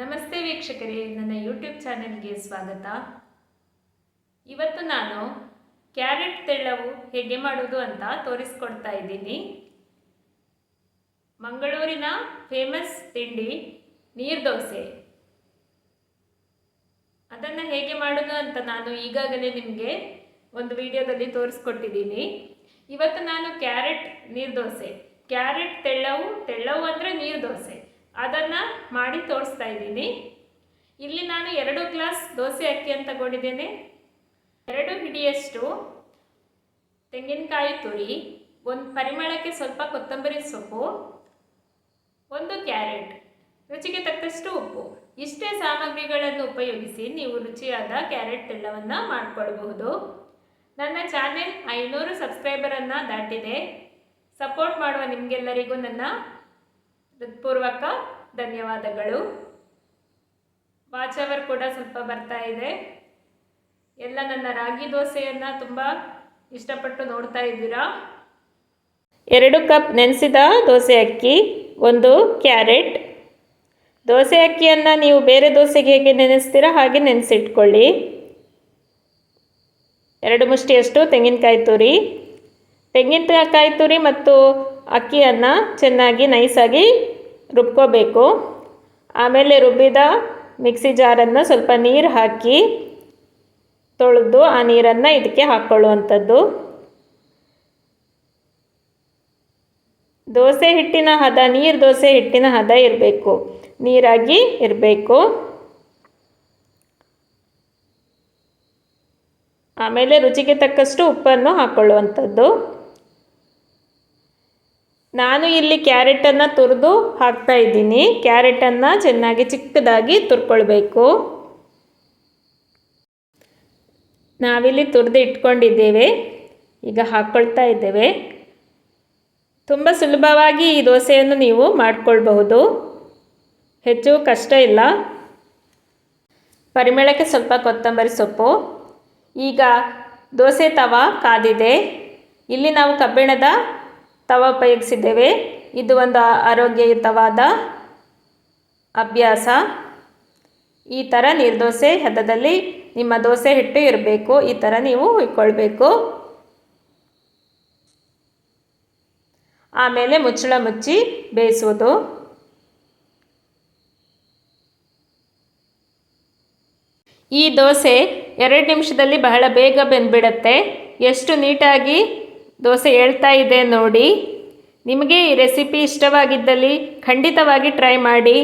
ನಮಸ್ತೆ ವೀಕ್ಷಕರೇ, ನನ್ನ ಯೂಟ್ಯೂಬ್ ಚಾನೆಲ್ಗೆ ಸ್ವಾಗತ. ಇವತ್ತು ನಾನು ಕ್ಯಾರೆಟ್ ತೆಳ್ಳವು ಹೇಗೆ ಮಾಡೋದು ಅಂತ ತೋರಿಸ್ಕೊಡ್ತಾ ಇದ್ದೀನಿ. ಮಂಗಳೂರಿನ ಫೇಮಸ್ ತಿಂಡಿ ನೀರು ದೋಸೆ. ಅದನ್ನು ಹೇಗೆ ಮಾಡೋದು ಅಂತ ನಾನು ಈಗಾಗಲೇ ನಿಮಗೆ ಒಂದು ವಿಡಿಯೋದಲ್ಲಿ ತೋರಿಸ್ಕೊಟ್ಟಿದ್ದೀನಿ. ಇವತ್ತು ನಾನು ಕ್ಯಾರೆಟ್ ನೀರು ದೋಸೆ. ಕ್ಯಾರೆಟ್ ತೆಳ್ಳವು ತೆಳ್ಳವು ಅಂದರೆ ನೀರು ದೋಸೆ. ಅದನ್ನು ಮಾಡಿ ತೋರಿಸ್ತಾ ಇದ್ದೀನಿ. ಇಲ್ಲಿ ನಾನು ಎರಡು ಗ್ಲಾಸ್ ದೋಸೆ ಅಕ್ಕಿ ಅಂತ ತಗೊಂಡಿದ್ದೇನೆ. ಎರಡು ಹಿಡಿಯಷ್ಟು ತೆಂಗಿನಕಾಯಿ ತುರಿ, ಒಂದು ಪರಿಮಳಕ್ಕೆ ಸ್ವಲ್ಪ ಕೊತ್ತಂಬರಿ ಸೊಪ್ಪು, ಒಂದು ಕ್ಯಾರೆಟ್. ರುಚಿಗೆ ತಕ್ಕಷ್ಟು ಉಪ್ಪು. ಇಷ್ಟೇ ಸಾಮಗ್ರಿಗಳನ್ನು ಉಪಯೋಗಿಸಿ ನೀವು ರುಚಿಯಾದ ಕ್ಯಾರೆಟ್ ಎಲ್ಲವನ್ನು ಮಾಡಿಕೊಳ್ಬಹುದು. ನನ್ನ ಚಾನೆಲ್ ಐನೂರು ಸಬ್ಸ್ಕ್ರೈಬರನ್ನು ದಾಟಿದೆ. ಸಪೋರ್ಟ್ ಮಾಡುವ ನಿಮಗೆಲ್ಲರಿಗೂ ನನ್ನ ಹೃತ್ಪೂರ್ವಕ ಧನ್ಯವಾದಗಳು. ವಾಚ್ ಅವರ್ ಕೂಡ ಸ್ವಲ್ಪ ಬರ್ತಾ ಇದೆ. ಎಲ್ಲ ನನ್ನ ರಾಗಿ ದೋಸೆಯನ್ನು ತುಂಬ ಇಷ್ಟಪಟ್ಟು ನೋಡ್ತಾ ಇದ್ದೀರಾ? ಎರಡು ಕಪ್ ನೆನೆಸಿದ ದೋಸೆ ಅಕ್ಕಿ, ಒಂದು ಕ್ಯಾರೆಟ್. ದೋಸೆ ಅಕ್ಕಿಯನ್ನು ನೀವು ಬೇರೆ ದೋಸೆಗೆ ಹೇಗೆ ನೆನೆಸ್ತೀರಾ ಹಾಗೆ ನೆನೆಸಿಟ್ಕೊಳ್ಳಿ. ಎರಡು ಮುಷ್ಟಿಯಷ್ಟು ತೆಂಗಿನಕಾಯಿ ತುರಿ. ತೆಂಗಿನಕಾಯಿ ತುರಿ ಮತ್ತು ಅಕ್ಕಿಯನ್ನು ಚೆನ್ನಾಗಿ ನೈಸಾಗಿ ರುಬ್ಕೋಬೇಕು. ಆಮೇಲೆ ರುಬ್ಬಿದ ಮಿಕ್ಸಿ ಜಾರನ್ನು ಸ್ವಲ್ಪ ನೀರು ಹಾಕಿ ತೊಳೆದು ಆ ನೀರನ್ನು ಇದಕ್ಕೆ ಹಾಕ್ಕೊಳ್ಳುವಂಥದ್ದು ದೋಸೆ ಹಿಟ್ಟಿನ ಹದ, ನೀರು ದೋಸೆ ಹಿಟ್ಟಿನ ಹದ ಇರಬೇಕು. ನೀರಾಗಿ ಇರಬೇಕು. ಆಮೇಲೆ ರುಚಿಗೆ ತಕ್ಕಷ್ಟು ಉಪ್ಪನ್ನು ಹಾಕ್ಕೊಳ್ಳುವಂಥದ್ದು ನಾನು ಇಲ್ಲಿ ಕ್ಯಾರೆಟನ್ನು ತುರಿದು ಹಾಕ್ತಾ ಇದ್ದೀನಿ. ಕ್ಯಾರೆಟನ್ನು ಚೆನ್ನಾಗಿ ಚಿಕ್ಕದಾಗಿ ತುರ್ಕೊಳ್ಬೇಕು. ನಾವಿಲ್ಲಿ ತುರಿದು ಇಟ್ಕೊಂಡಿದ್ದೇವೆ. ಈಗ ಹಾಕ್ಕೊಳ್ತಾ ಇದ್ದೇವೆ. ತುಂಬ ಸುಲಭವಾಗಿ ಈ ದೋಸೆಯನ್ನು ನೀವು ಮಾಡಿಕೊಳ್ಬಹುದು. ಹೆಚ್ಚು ಕಷ್ಟ ಇಲ್ಲ. ಪರಿಮಳಕ್ಕೆ ಸ್ವಲ್ಪ ಕೊತ್ತಂಬರಿ ಸೊಪ್ಪು. ಈಗ ದೋಸೆ ತವ ಕಾದಿದೆ. ಇಲ್ಲಿ ನಾವು ಕಬ್ಬಿಣದ ತವ ಉಪಯೋಗಿಸಿದ್ದೇವೆ. ಇದು ಒಂದು ಆರೋಗ್ಯಯುತವಾದ ಅಭ್ಯಾಸ. ಈ ಥರ ನೀರ್ದೋಸೆ ಹದದಲ್ಲಿ ನಿಮ್ಮ ದೋಸೆ ಹಿಟ್ಟು ಇರಬೇಕು. ಈ ಥರ ನೀವು ಇಟ್ಕೊಳ್ಬೇಕು. ಆಮೇಲೆ ಮುಚ್ಚಳ ಮುಚ್ಚಿ ಬೇಯಿಸೋದು ಈ ದೋಸೆ ಎರಡು ನಿಮಿಷದಲ್ಲಿ ಬಹಳ ಬೇಗ ಬೆಂದ್ಬಿಡತ್ತೆ. ಎಷ್ಟು ನೀಟಾಗಿ ದೋಸೆ ಹೇಳ್ತಾ ಇದೆ ನೋಡಿ. ನಿಮಗೆ ಈ ರೆಸಿಪಿ ಇಷ್ಟವಾಗಿದ್ದಲ್ಲಿ ಖಂಡಿತವಾಗಿ ಟ್ರೈ ಮಾಡಿ.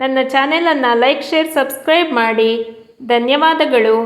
ನನ್ನ ಚಾನೆಲನ್ನು ಲೈಕ್ ಶೇರ್ ಸಬ್ಸ್ಕ್ರೈಬ್ ಮಾಡಿ. ಧನ್ಯವಾದಗಳು.